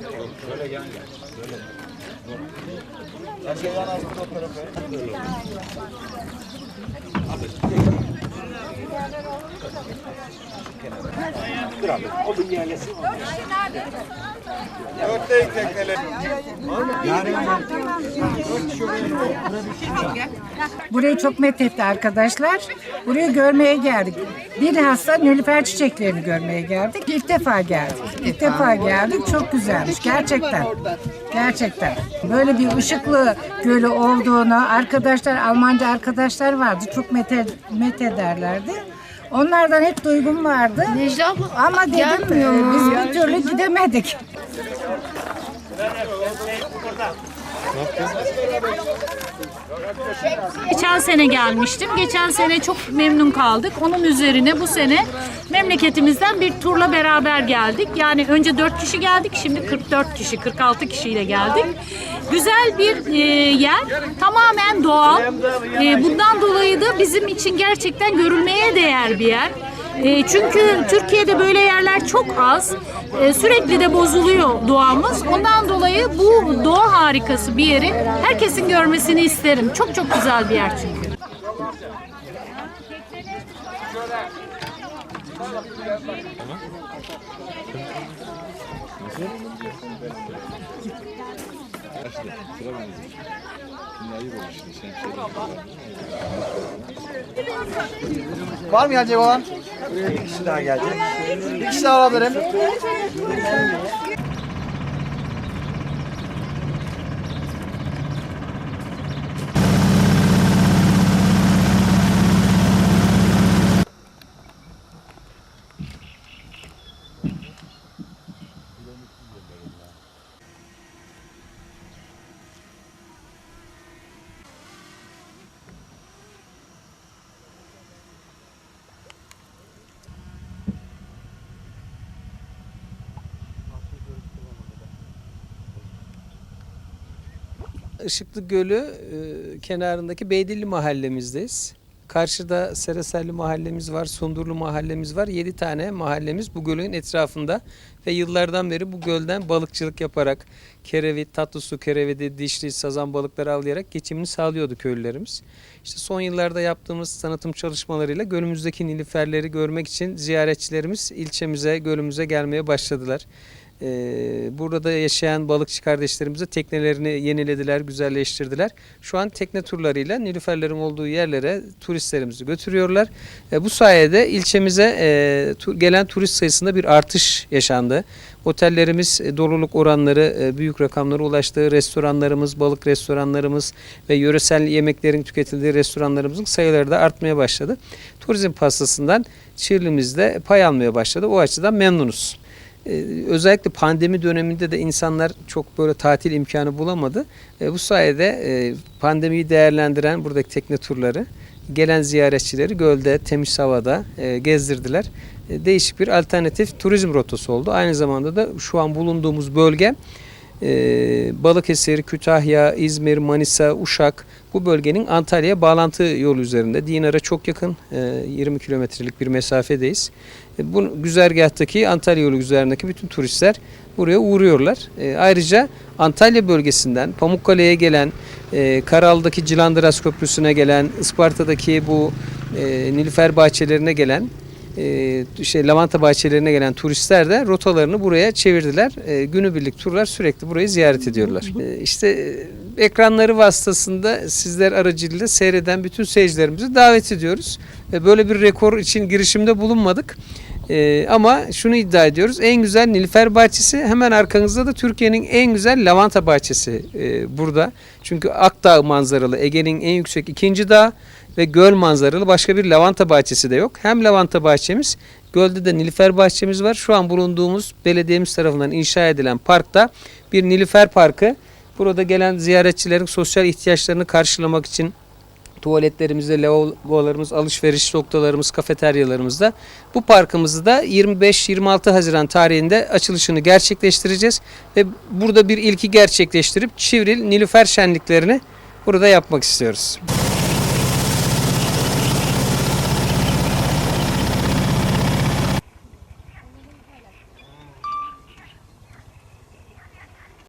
Şöyle yan gel. Böyle. Herkes yan altında oturup böyle. Dur abi. Odun yerlesin. Örtleyin tekneleri. Yarın ben. Burayı çok methetti arkadaşlar. Burayı görmeye geldik. Bilhassa nilüfer çiçeklerini görmeye geldik. İlk defa geldik. İlk defa geldik. Çok güzelmiş gerçekten. Gerçekten. Böyle bir ışıklı gölü olduğunu arkadaşlar, Almanca arkadaşlar vardı. Çok methe, methederlerdi. Onlardan hep duygum vardı. Necla abla Ama dedim gelmiyor e, biz bir türlü gidemedik. Geçen sene gelmiştim. Geçen sene çok memnun kaldık. Onun üzerine bu sene memleketimizden bir turla beraber geldik. Yani önce 4 kişi geldik. Şimdi 44 kişi, 46 kişiyle geldik. Güzel bir e, yer. Tamamen doğal. E, bundan dolayı da bizim için gerçekten görülmeye değer bir yer. E, çünkü Türkiye'de böyle yerler çok az. E, sürekli de bozuluyor doğamız. Ondan dolayı bu doğa harikası bir yeri herkesin görmesini isterim. Çok çok güzel bir yer çünkü. Var mı gelecek olan? Bir kişi daha gelecek. Bir kişi daha alabilirim. Işıklı Gölü e, kenarındaki Beydilli mahallemizdeyiz. Karşıda Seraselli mahallemiz var, Sundurlu mahallemiz var. 7 tane mahallemiz bu gölün etrafında ve yıllardan beri bu gölden balıkçılık yaparak kerevit, tatlı su kerevidi, dişli, sazan balıkları avlayarak geçimini sağlıyordu köylülerimiz. İşte son yıllarda yaptığımız tanıtım çalışmalarıyla gölümüzdeki nilüferleri görmek için ziyaretçilerimiz ilçemize, gölümüze gelmeye başladılar. Ee, burada yaşayan balıkçı kardeşlerimize teknelerini yenilediler, güzelleştirdiler. Şu an tekne turlarıyla Nilüferlerin olduğu yerlere turistlerimizi götürüyorlar. E, bu sayede ilçemize e, gelen turist sayısında bir artış yaşandı. Otellerimiz e, doluluk oranları e, büyük rakamlara ulaştı. Restoranlarımız, balık restoranlarımız ve yöresel yemeklerin tüketildiği restoranlarımızın sayıları da artmaya başladı. Turizm pastasından Çirlimizde pay almaya başladı. O açıdan memnunuz. Ee, özellikle pandemi döneminde de insanlar çok böyle tatil imkanı bulamadı. Ee, bu sayede e, pandemiyi değerlendiren buradaki tekne turları gelen ziyaretçileri gölde, temiz havada e, gezdirdiler. E, değişik bir alternatif turizm rotası oldu. Aynı zamanda da şu an bulunduğumuz bölge Balıkesir, Kütahya, İzmir, Manisa, Uşak bu bölgenin Antalya'ya bağlantı yolu üzerinde. Dinar'a çok yakın e, 20 kilometrelik bir mesafedeyiz. E, Bu güzergahtaki Antalya yolu üzerindeki bütün turistler buraya uğruyorlar. E, ayrıca Antalya bölgesinden Pamukkale'ye gelen, e, Karal'daki Cilandıras Köprüsü'ne gelen, Isparta'daki bu e, Nilüfer bahçelerine gelen e, şey lavanta bahçelerine gelen turistler de rotalarını buraya çevirdiler. E, günübirlik turlar sürekli burayı ziyaret ediyorlar. E, işte e, ekranları vasıtasında sizler aracılığıyla seyreden bütün seyircilerimizi davet ediyoruz. E, böyle bir rekor için girişimde bulunmadık. Ama şunu iddia ediyoruz. En güzel Nilüfer bahçesi hemen arkanızda da Türkiye'nin en güzel lavanta bahçesi burada. Çünkü Akdağ manzaralı Ege'nin en yüksek ikinci dağı ve göl manzaralı başka bir lavanta bahçesi de yok. Hem lavanta bahçemiz, gölde de nilüfer bahçemiz var. Şu an bulunduğumuz belediyemiz tarafından inşa edilen parkta bir nilüfer parkı. Burada gelen ziyaretçilerin sosyal ihtiyaçlarını karşılamak için tuvaletlerimizde, lavabolarımız, alışveriş noktalarımız, kafeteryalarımızda bu parkımızı da 25-26 Haziran tarihinde açılışını gerçekleştireceğiz ve burada bir ilki gerçekleştirip Çivril Nilüfer şenliklerini burada yapmak istiyoruz.